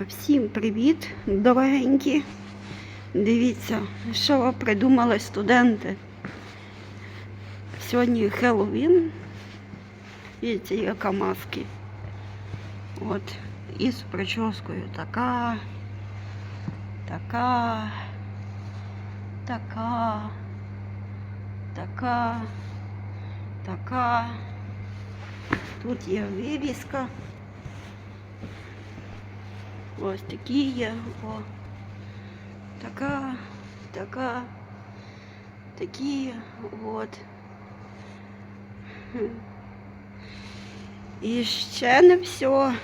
Всім привіт, дорогенькі. Дивіться, що придумали студенти. Сьогодні Хеллоуін. Дивіться, яка маски. От, із прическою така, така, така, така, така. Тут є вивіска. Ось такі є. О. Така, така, такі, от. І ще не все,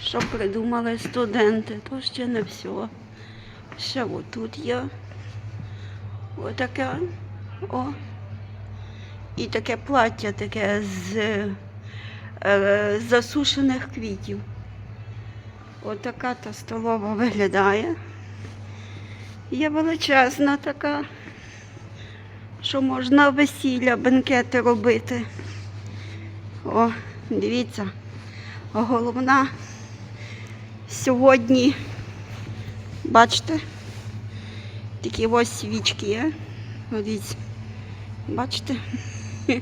що придумали студенти, то ще не все. Ще отут є. Отаке. О. І таке плаття таке з е, засушених квітів. Отака та столова виглядає. Є величезна така, що можна весілля, бенкети робити. О, дивіться, головна сьогодні, бачите, такі ось свічки є. Дивіться, бачите?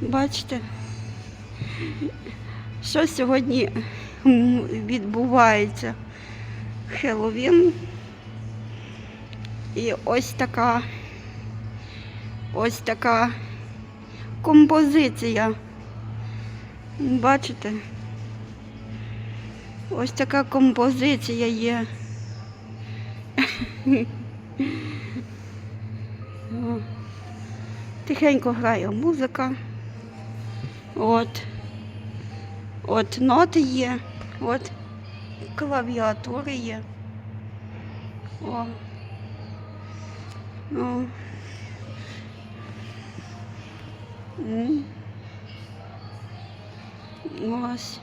Бачите? Що сьогодні відбувається? Хеллоуін. І ось така ось така композиція. Бачите? Ось така композиція є. Тихенько грає музика. От. От ноти є, от клавіатури є. О. Ну. Ось.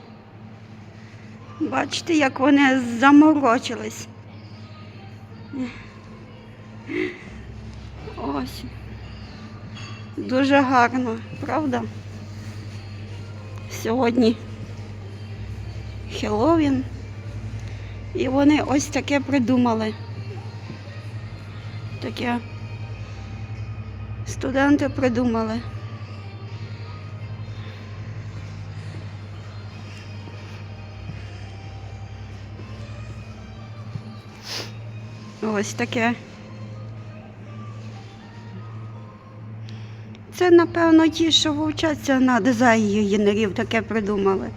Бачите, як вони заморочились. Ось. Дуже гарно, правда? Сьогодні Хеллоуін. І вони ось таке придумали. Таке студенти придумали. Ось таке. Це, напевно, ті, що вчаться на дизайнерів, таке придумали.